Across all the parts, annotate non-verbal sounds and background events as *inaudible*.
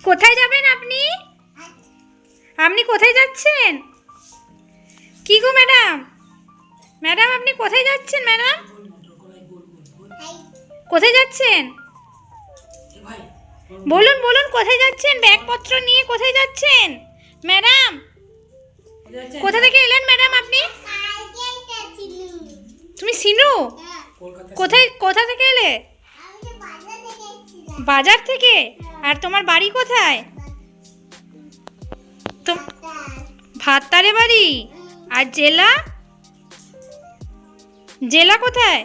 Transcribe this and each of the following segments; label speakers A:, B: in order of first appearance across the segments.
A: কোথায় যাবেন আপনি? আপনি কোথায় যাচ্ছেন? কি গো ম্যাডাম? ম্যাডাম আপনি কোথায় যাচ্ছেন ম্যাডাম? কোথায় যাচ্ছেন? বলুন বলুন কোথায় যাচ্ছেন? ব্যাগপত্র নিয়ে কোথায় যাচ্ছেন? ম্যাডাম কোথা থেকে এলেন ম্যাডাম আপনি? তুমি সিনু? কোথায় কোথা থেকে এলে? বাজার থেকে? আর তোমার বাড়ি কোথায়? ভাতারে বাড়ি? আর জেলা? জেলা কোথায়?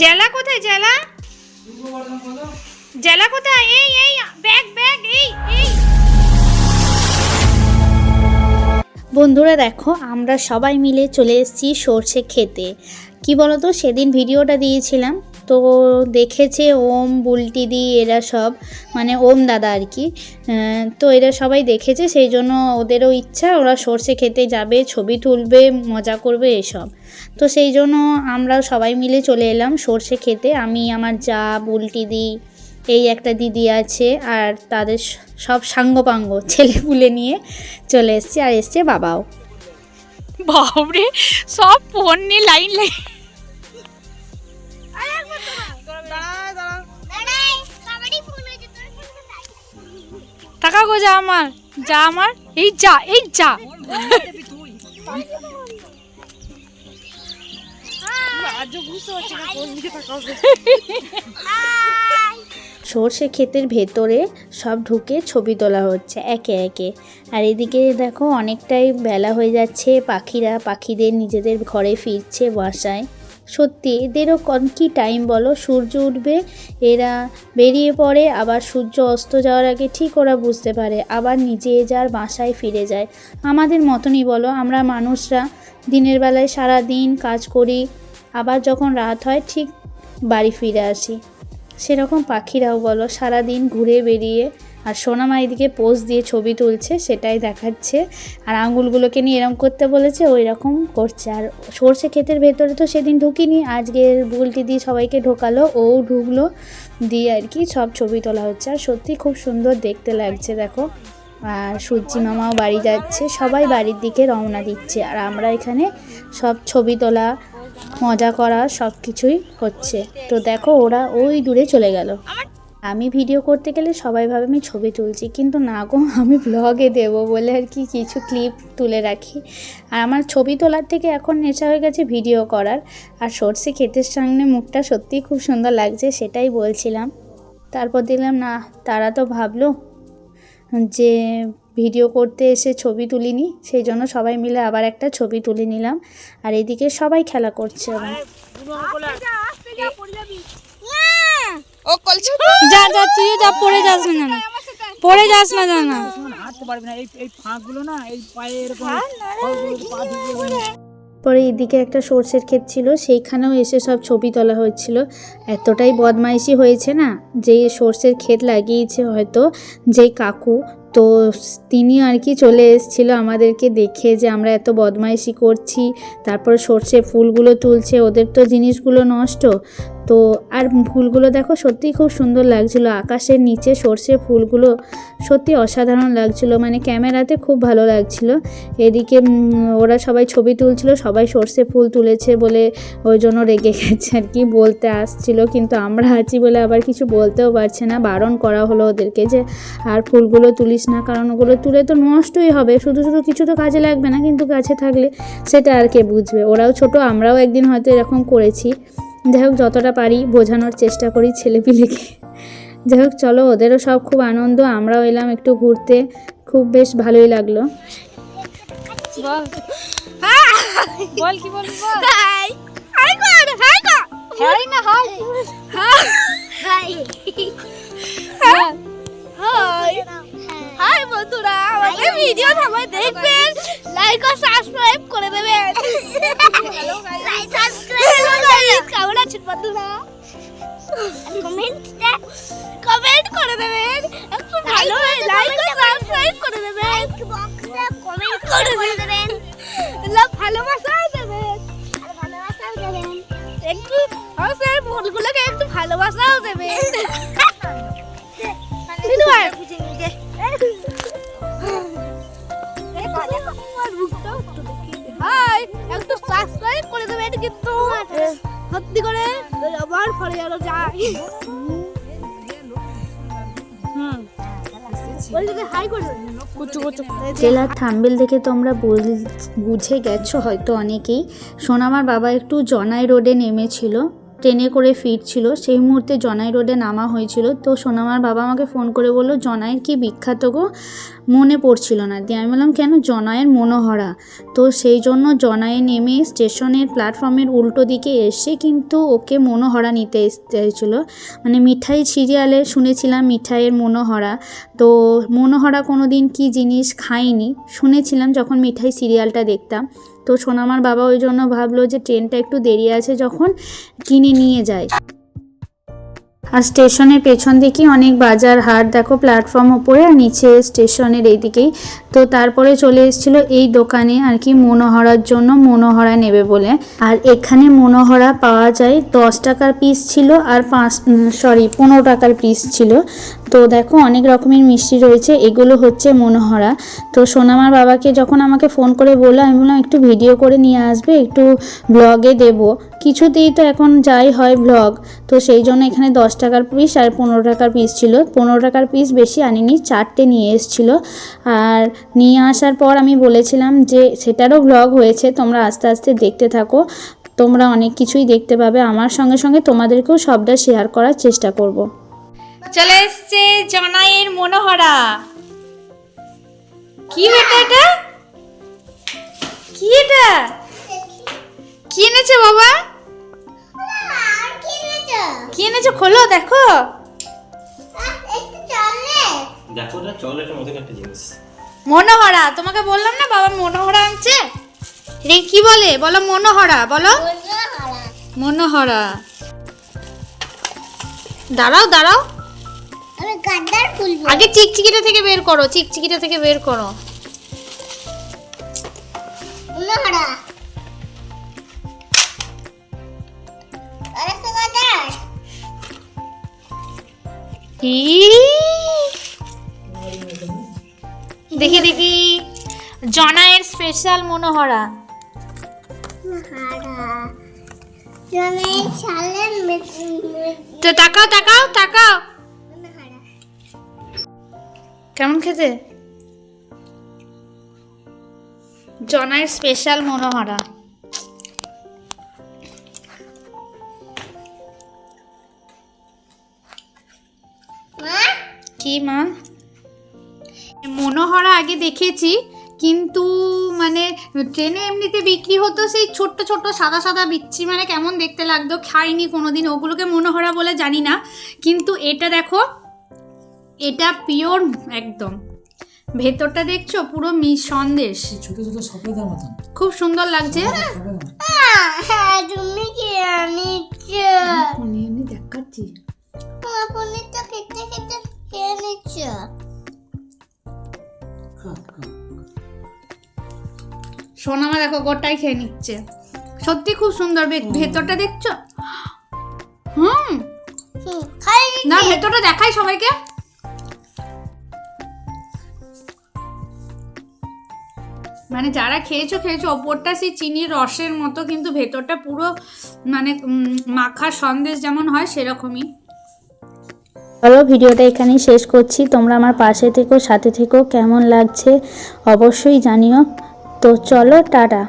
A: জেলা কোথায়, জেলা? জেলা কোথায়? এই এই, ব্যাগ ব্যাগ, এই এই। বন্ধুরা দেখো, আমরা সবাই মিলে চলে এসেছি সর্ষে খেতে। কি বলতো, সেদিন ভিডিওটা দিয়েছিলাম। তো দেখেছে ওম বুলটিদি এরা সব মানে ওম দাদা আর কি। তো এরা সবাই দেখেছে, সেই জন্য ওদেরও ইচ্ছা, ওরা সর্ষে খেতে যাবে, ছবি তুলবে, মজা করবে এসব। তো সেই জন্য আমরা সবাই মিলে চলে এলাম সর্ষে খেতে। আমি, আমার যা বুলটিদি এই একটা দিদি আছে, আর তাদের সব সাঙ্গপাঙ্গ, ছেলেপুলে নিয়ে চলে এসছে, আর এসছে বাবাও। বাবরে সব ফোন নিয়ে লাইন লাইন টাকা গো যা আমার যা আমার, এই যা এই যা। সর্ষে ক্ষেতের ভেতরে সব ঢুকে ছবি তোলা হচ্ছে, একে একে। আর এদিকে দেখো অনেকটাই বেলা হয়ে যাচ্ছে, পাখিরা, পাখিদের নিজেদের ঘরে ফিরছে বাসায় সত্যি, এদেরও কন কী টাইম বলো? সূর্য উঠবে, এরা বেরিয়ে পড়ে, আবার সূর্য অস্ত যাওয়ার আগে ঠিক ওরা বুঝতে পারে, আবার নিজে যার বাসায় ফিরে যায়। আমাদের মতনই বলো, আমরা মানুষরা দিনের বেলায় সারা দিন কাজ করি, আবার যখন রাত হয় ঠিক বাড়ি ফিরে আসি। সেরকম পাখিরাও বলো, সারাদিন ঘুরে বেরিয়ে আর সোনামা এদিকে পোজ দিয়ে ছবি তুলছে, সেটাই দেখাচ্ছে। আর আঙুলগুলোকে নিয়ে এরকম করতে বলেছে ওই রকম করছে। আর সর্ষে ক্ষেতের ভেতরে তো সেদিন ঢুকিনি আজকে বুলটি দিয়ে সবাইকে ঢোকালো, ও ঢুকলো দিয়ে আর কি সব ছবি তোলা হচ্ছে। আর সত্যি খুব সুন্দর দেখতে লাগছে, দেখো। আর সূর্যি মামাও বাড়ি যাচ্ছে, সবাই বাড়ির দিকে রওনা দিচ্ছে। আর আমরা এখানে সব ছবি তোলা, মজা করা সব কিছুই হচ্ছে। তো দেখো, ওরা ওই দূরে চলে গেল। আমি ভিডিও করতে গেলে সবাই ভাবে আমি ছবি তুলছি কিন্তু না গো আমি ব্লগে দেব বলে আর কি কিছু ক্লিপ তুলে রাখি। আর আমার ছবি তোলার থেকে এখন নেশা হয়ে গেছে ভিডিও করার। আর সর্ষে ক্ষেতের সামনে মুখটা সত্যিই খুব সুন্দর লাগছে সেটাই বলছিলাম। তারপর দেখলাম না তারা তো ভাবলো যে ভিডিও করতে এসে ছবি তুলিনি সেই জন্য সবাই মিলে আবার একটা ছবি তুলে নিলাম। আর এদিকে সবাই খেলা করছে। আবার
B: ও কলছে।
A: যা যা তুইও যা পড়ে যাস না না পড়ে যাস না জানা।
C: হাঁটতে পারবি না এই এই ফাঁকগুলো না এই পায়ে এরকম পা ঢুকে
A: পরে এদিকে একটা সর্ষের ক্ষেত ছিল সেইখানেও এসে সব ছবি তোলা হচ্ছিল এতটাই বদমাইশি হয়েছে না যে সর্ষের ক্ষেত লাগিয়েছে হয়তো যে কাকু। তো তিনি আর কি চলে এসেছিল আমাদেরকে দেখে যে আমরা এত বদমাইশি করছি তারপর সর্ষে ফুলগুলো তুলছে ওদের তো জিনিসগুলো নষ্ট। তো আর ফুলগুলো দেখো সত্যিই খুব সুন্দর লাগছিল। আকাশের নিচে সর্ষে ফুলগুলো সত্যি অসাধারণ লাগছিল। মানে ক্যামেরাতে খুব ভালো লাগছিল। এদিকে ওরা সবাই ছবি তুলছিল, সবাই সর্ষে ফুল তুলেছে বলে ওই জন্য রেগে গেছে আর কি বলতে আসছিল। কিন্তু আমরা আছি বলে আবার কিছু বলতেও পারছে না। বারণ করা হলো ওদেরকে যে, আর ফুলগুলো তুলিস না, কারণ ওগুলো তুলে তো নষ্টই হবে। শুধু শুধু কিছু তো কাজে লাগবে না কিন্তু গাছে থাকলে সেটা আর কে বুঝবে? ওরাও ছোট, আমরাও একদিন হয়তো এরকম করেছি। যাই হোক যতটা পারি বোঝানোর চেষ্টা করি ছেলেপিলেকে। যাই হোক চলো ওদেরও সব খুব আনন্দ আমরাও এলাম একটু ঘুরতে। খুব বেশ ভালোই লাগল।
B: বল। বল কি বল? হাই। হাই কর হাই কর হাই না হাই? হাই। হাই। হাই। বন্ধুরা আমাদের ভিডিও সবাই দেখবেন লাইক আর সাবস্ক্রাইব করে দেবেন লাইক *laughs* সাবস্ক্রাইব কেমন আছেন বন্ধুরা? কমেন্টটা কমেন্ট করে দেবেন একটু ভালো লাইক আর সাবস্ক্রাইব করে দেবেন কমেন্ট করে দেবেন সত্যি করে আবার পরে যেন যাই।
A: জেলার থাম্বেল দেখে তোমরা বুঝে গেছো হয়তো অনেকেই। সোনামার বাবা একটু জনাই রোডে নেমেছিল, ট্রেনে করে ফিরছিল। সেই মুহূর্তে জনাই রোডে নামা হয়েছিল। তো সোনামার বাবা আমাকে ফোন করে বলল জনাইয়ের কি বিখ্যাত গো? মনে পড়ছিল না। দিয়ে আমি বললাম, কেন? জনায়ের মনোহরা। তো সেই জন্য জনায়ে নেমে স্টেশনের প্ল্যাটফর্মের উল্টো দিকে এসে কিন্তু ওকে মনোহরা নিতে এসেছিল মানে মিঠাই সিরিয়ালে শুনেছিলাম মিঠাইয়ের মনোহরা। তো মনোহরা কোনো দিন কী জিনিস খাইনি শুনেছিলাম যখন মিঠাই সিরিয়ালটা দেখতাম। তো সোনামার বাবা ওই জন্য ভাবলো যে, ট্রেনটা একটু দেরি আছে যখন কিনে নিয়ে যায়। আর স্টেশনের পেছন দিকেই অনেক বাজার, হাট, দেখো প্ল্যাটফর্ম ওপরে আর নিচে স্টেশনের এইদিকেই। তো তারপরে চলে এসেছিল এই দোকানে আর কি মনোহরার জন্য মনোহরা নেবে বলে। আর এখানে মনোহরা পাওয়া যায় দশ টাকার পিস ছিল আর পাঁচ সরি পনেরো টাকার পিস ছিল। তো দেখো, অনেক রকমের মিষ্টি রয়েছে, এগুলো হচ্ছে মনোহরা। তো সোনামার বাবাকে যখন আমাকে ফোন করে বলল, আমি বললাম, একটু ভিডিও করে নিয়ে আসবে, একটু ব্লগে দেব। কিছুতেই তো এখন যাই হয় ব্লগ তো সেই জন্য এখানে দশ টাকার পিস আর পনেরো টাকার পিস ছিল। পনেরো টাকার পিস বেশি আনিনি, চারটে নিয়ে এসেছিল। আর নিয়ে আসার পর আমি বলেছিলাম যে, সেটারও ব্লগ হয়েছে, তোমরা আস্তে আস্তে দেখতে থাকো। তোমরা অনেক কিছুই দেখতে পাবে। আমার সঙ্গে সঙ্গে তোমাদেরকেও সবটা শেয়ার করার চেষ্টা করব।
D: চলে এসছে জনাইয়ের মনোহরা। কি বেটা এটা? কি এটা? কি এনেছে বাবা? এনেছো খোলো দেখো।
E: দেখো ওটা চকলেটের মতন একটা জিনিস।
D: মনোহরা তোমাকে বললাম না বাবা মনোহরা আনছে? রে কি বলে? বলো মনোহরা বলো। মনোহরা। দাঁড়াও দাঁড়াও। আগে চিকচিকিটা থেকে বের করো চিকচিকিটা থেকে বের করো।
B: উনাহারা
D: দেখি দেখি। জনায়ের স্পেশাল মনোহরা। তো তাকাও তাকাও তাকাও। কেমন খেতে? জনায়ের স্পেশাল মনোহরা। কি মা? মনোহরা আগে দেখেছি কিন্তু মানে ট্রেনে এমনিতে বিক্রি হতো সেই ছোট্ট ছোট্ট সাদা সাদা বিচ্ছি মানে কেমন দেখতে লাগতো খাইনি কোনোদিন ওগুলোকে মনোহরা বলে জানি না কিন্তু এটা দেখো এটা পিওর একদম। ভেতরটা দেখছ? পুরো মি সন্দেশ।
C: ছোট ছোট সফেদার মতন।
D: খুব সুন্দর লাগছে।
B: হ্যাঁ তুমি কি আনিছ
D: এমনি দেখাচ্ছি?
B: খেতে খেতে
D: সোনামা দেখো গোটাই খেয়ে নিচ্ছে। সত্যি খুব সুন্দর ভেতরটা দেখছ? হুম। না। ভেতরটা দেখাই সবাইকে। মানে যারা খেয়েছো খেয়েছো ওপরটা সেই চিনির রসের মতো কিন্তু ভেতরটা পুরো মানে মাখা সন্দেশ যেমন হয় সেরকমই।
A: চলো ভিডিওটা এখানেই শেষ করছি। তোমরা আমার পাশে থেকো, সাথে থেকো, কেমন লাগছে অবশ্যই জানিও। তো চলো, টাটা।